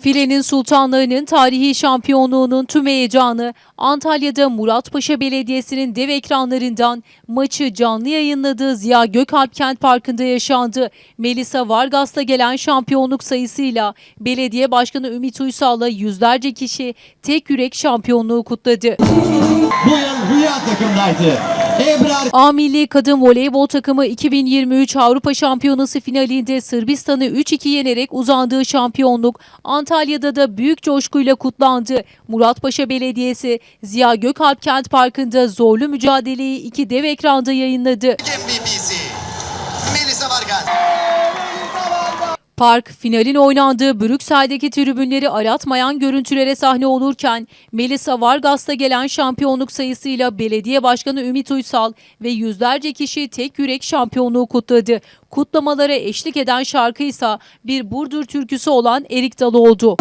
Filenin Sultanlarının tarihi şampiyonluğunun tüm heyecanı Antalya'da Muratpaşa Belediyesi'nin dev ekranlarından maçı canlı yayınladığı Ziya Gökalp Kent Parkı'nda yaşandı. Melisa Vargas'ta gelen şampiyonluk sayısıyla belediye başkanı Ümit Uysal'la yüzlerce kişi tek yürek şampiyonluğu kutladı. Bu yıl Rüya takımdaydı. Ebrar A Milli Kadın Voleybol takımı 2023 Avrupa Şampiyonası finalinde Sırbistan'ı 3-2 yenerek uzandığı şampiyonluk Antalya'da da büyük coşkuyla kutlandı. Muratpaşa Belediyesi Ziya Gökalp Kent Parkı'nda zorlu mücadeleyi iki dev ekranda yayınladı. MVP'si Melisa Vargas. Park, finalin oynandığı Brüksel'deki tribünleri aratmayan görüntülere sahne olurken Melisa Vargas'ta gelen şampiyonluk sayısıyla belediye başkanı Ümit Uysal ve yüzlerce kişi tek yürek şampiyonluğu kutladı. Kutlamalara eşlik eden şarkıysa bir Burdur türküsü olan Erik Dalı oldu.